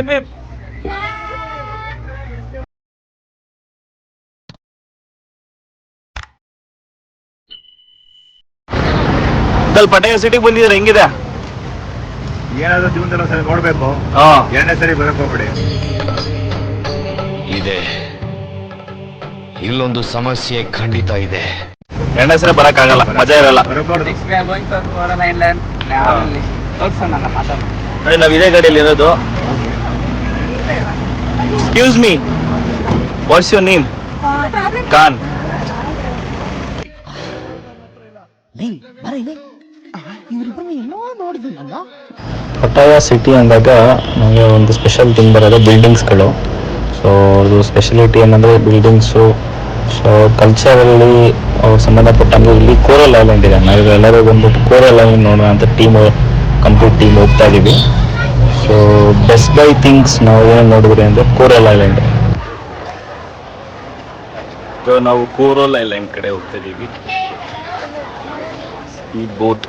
Hip hip. ಪಟಾಯ ಸಿಟಿಗೆ ಬಂದಿದ್ರೆ ಹೆಂಗಿದೆ? ಏನಾದ್ರೂ ಜೀವನದಲ್ಲಿ ಒಂದ್ಸರಿ ನೋಡ್ಬೇಕು. ಹಾ. ಎರಡನೇ ಸರಿ ಬರಕ್ ಹೋಗ್ಬಿಡಿ. ಇದೆ. ಇಲ್ಲೊಂದು ಸಮಸ್ಯೆ ಖಂಡಿತ ಇದೆ. ಎರಡನೇ ಸರಿ ಬರಕ್ ಆಗಲ್ಲ ಮಜಾ ಇರಲ್ಲ. ನಾವ್ ಇದೇ ಗಾಡಿಯಲ್ಲಿ ಇರೋದು. Excuse me what's your name Khan Pattaya city ಅಂದಾಗ ನಮಗೆ ಒಂದು ಸ್ಪೆಷಲ್ ಥಿಂಗ್ ಬರೋದು ಬಿಲ್ಡಿಂಗ್ಸ್ಗಳು ಸೊ ಅದು ಸ್ಪೆಷಲಿಟಿ ಏನಂದರೆ ಬಿಲ್ಡಿಂಗ್ಸು ಸೊ ಕಲ್ಚರಲ್ಲಿ ಸಂಬಂಧಪಟ್ಟಂಗೆ ಇಲ್ಲಿ ಕೋರಲ್ ಐಲ್ಯಾಂಡ್ ಇದೆ. ನಾವು ಎಲ್ಲರೂ ಬಂದ್ಬಿಟ್ಟು ಕೋರಲ್ ಐಲ್ಯಾಂಡ್ ನೋಡೋಣ ಅಂತ ಟೀಮ್ ಕಂಪ್ಲೀಟ್ ಟೀಮ್ ಹೋಗ್ತಾ ಇದ್ದೀವಿ ಸೊ ಬೆಸ್ಟ್ ಬೈ ಥಿಂಗ್ಸ್ ನಾವು ಏನು ನೋಡಿದ್ರಿ ಅಂದರೆ ಕೋರಲ್ ಐಲ್ಯಾಂಡ್ ಸೊ ನಾವು ಕೋರಲ್ ಐಲ್ಯಾಂಡ್ ಕಡೆ ಹೋಗ್ತಾ ಇದ್ದೀವಿ ಈ ಬೋಟ್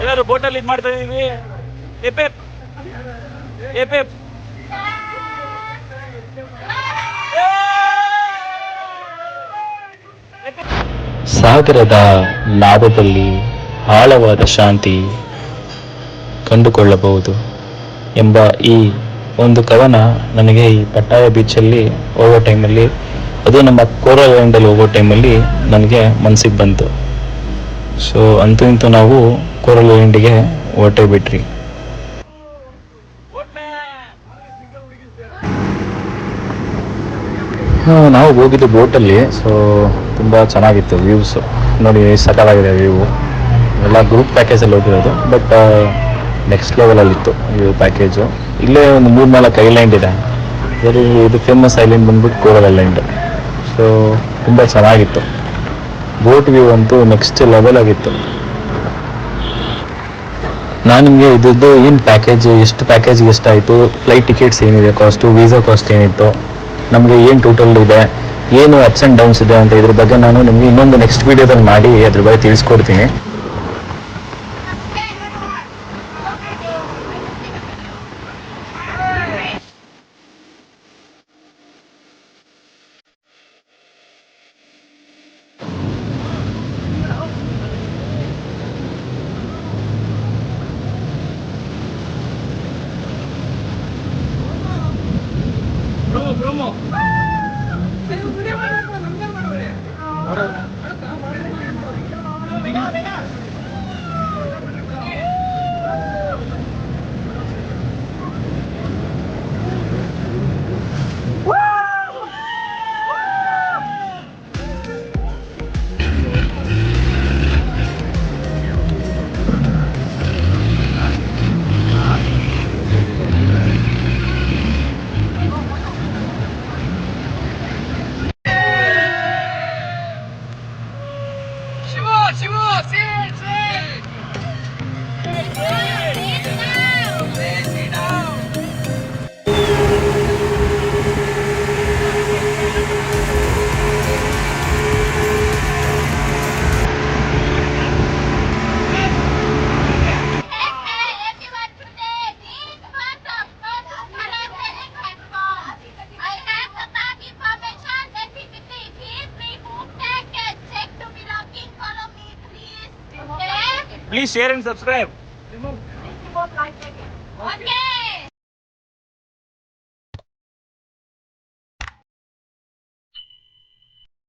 ಎಲ್ಲರೂ ಬೋಟಲ್ಲಿ ಇದು ಮಾಡ್ತಾ ಇದ್ದೀವಿ ಎಪ್ ಎಪ್ ಎಪ್ ಎಪ್ ಸಾಗರದ ಲಾಭದಲ್ಲಿ ಆಳವಾದ ಶಾಂತಿ ಕಂಡುಕೊಳ್ಳಬಹುದು ಎಂಬ ಈ ಒಂದು ಕವನ ನನಗೆ ಈ ಪಟ್ಟಾಯ ಬೀಚಲ್ಲಿ ಹೋಗೋ ಟೈಮಲ್ಲಿ, ಅದು ನಮ್ಮ ಕೋರಲ್ ಲ್ಯಾಂಡಲ್ಲಿ ಹೋಗೋ ಟೈಮಲ್ಲಿ ನನಗೆ ಮನಸ್ಸಿಗೆ ಬಂತು. ಸೊ ಅಂತೂ ಇಂತೂ ನಾವು ಕೋರಲ್ ಲ್ಯಾಂಡಿಗೆ ಹೊರಟೇ ಬಿಟ್ರಿ. ನಾವು ಹೋಗಿದ್ದು ಬೋಟಲ್ಲಿ ಸೊ ತುಂಬ ಚೆನ್ನಾಗಿತ್ತು ವ್ಯೂಸ್ ನೋಡಿ, ಸಕಲಾಗಿದೆ ವ್ಯೂ ಎಲ್ಲ ಗ್ರೂಪ್ ಪ್ಯಾಕೇಜಲ್ಲಿ ಹೋಗಿರೋದು ಬಟ್ ನೆಕ್ಸ್ಟ್ ಲೆವೆಲಲ್ಲಿತ್ತು ವ್ಯೂ ಪ್ಯಾಕೇಜು ಇಲ್ಲೇ ಒಂದು ಮೂರು ನಾಲ್ಕು ಐಲ್ಯಾಂಡ್ ಇದೆ. ಇದರಲ್ಲಿ ಇದು ಫೇಮಸ್ ಐಲ್ಯಾಂಡ್ ಬಂದ್ಬಿಟ್ಟು ಕೋರಲ್ ಐಲ್ಯಾಂಡ್ ಸೊ ತುಂಬ ಚೆನ್ನಾಗಿತ್ತು. ಬೋಟ್ ವ್ಯೂ ಅಂತೂ ನೆಕ್ಸ್ಟ್ ಲೆವೆಲ್ ಆಗಿತ್ತು. ನಾನು ನಿಮಗೆ ಇದ್ದದ್ದು ಏನು ಪ್ಯಾಕೇಜ್ ಎಷ್ಟು ಪ್ಯಾಕೇಜ್ಗೆ ಎಷ್ಟಾಯಿತು ಫ್ಲೈಟ್ ಟಿಕೆಟ್ಸ್ ಏನಿದೆ ಕಾಸ್ಟು ವೀಸಾ ಕಾಸ್ಟ್ ಏನಿತ್ತು? ನಮಗೆ ಏನು ಟೋಟಲ್ ಇದೆ, ಏನು ಅಪ್ಸ್ ಆ್ಯಂಡ್ ಡೌನ್ಸ್ ಇದೆ ಅಂತ ಇದ್ರ ಬಗ್ಗೆ ನಾನು ನಿಮಗೆ ಇನ್ನೊಂದು ನೆಕ್ಸ್ಟ್ ವೀಡಿಯೋದಲ್ಲಿ ಮಾಡಿ, ಅದ್ರ ಬಗ್ಗೆ ತಿಳಿಸ್ಕೊಡ್ತೀನಿ. Mega, mega! Please share and subscribe.